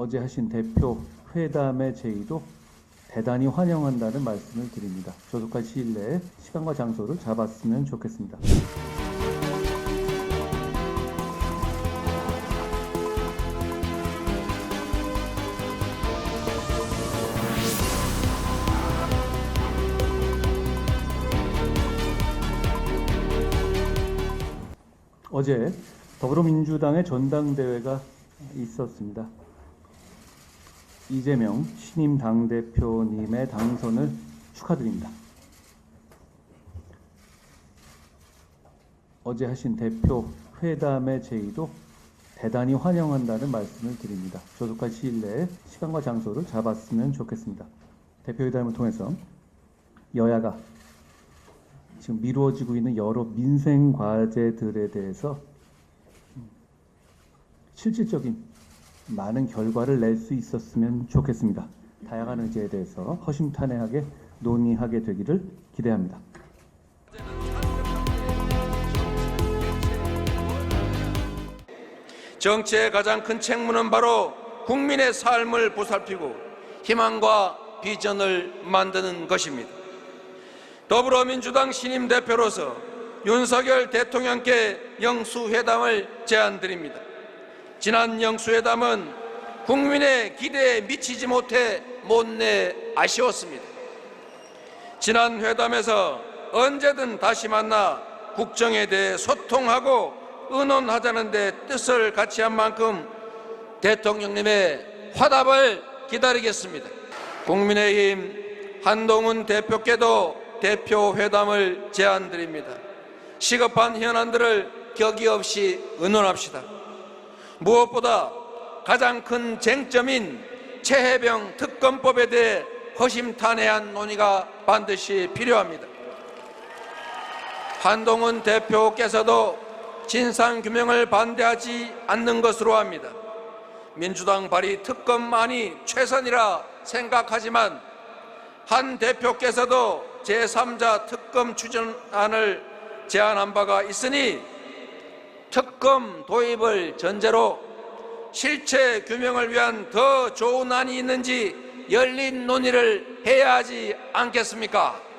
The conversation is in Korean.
어제 하신 대표 회담의 제의도 대단히 환영한다는 말씀을 드립니다. 조속한 시일 내에 시간과 장소를 잡았으면 좋겠습니다. 어제 더불어민주당의 전당대회가 있었습니다. 이재명 신임 당대표님의 당선을 축하드립니다. 어제 하신 대표 회담의 제의도 대단히 환영한다는 말씀을 드립니다. 조속한 시일 내에 시간과 장소를 잡았으면 좋겠습니다. 대표 회담을 통해서 여야가 지금 미루어지고 있는 여러 민생 과제들에 대해서 실질적인 많은 결과를 낼 수 있었으면 좋겠습니다. 다양한 의제에 대해서 허심탄회하게 논의하게 되기를 기대합니다. 정치의 가장 큰 책무는 바로 국민의 삶을 보살피고 희망과 비전을 만드는 것입니다. 더불어민주당 신임 대표로서 윤석열 대통령께 영수회담을 제안드립니다. 지난 영수회담은 국민의 기대에 미치지 못해 못내 아쉬웠습니다. 지난 회담에서 언제든 다시 만나 국정에 대해 소통하고 의논하자는 데 뜻을 같이 한 만큼 대통령님의 화답을 기다리겠습니다. 국민의힘 한동훈 대표께도 대표 회담을 제안드립니다. 시급한 현안들을 격의 없이 의논합시다. 무엇보다 가장 큰 쟁점인 최해병 특검법에 대해 허심탄회한 논의가 반드시 필요합니다. 한동훈 대표께서도 진상규명을 반대하지 않는 것으로 합니다. 민주당 발의 특검안이 최선이라 생각하지만 한 대표께서도 제3자 특검 추진안을 제안한 바가 있으니 특검 도입을 전제로 실체 규명을 위한 더 좋은 안이 있는지 열린 논의를 해야 하지 않겠습니까?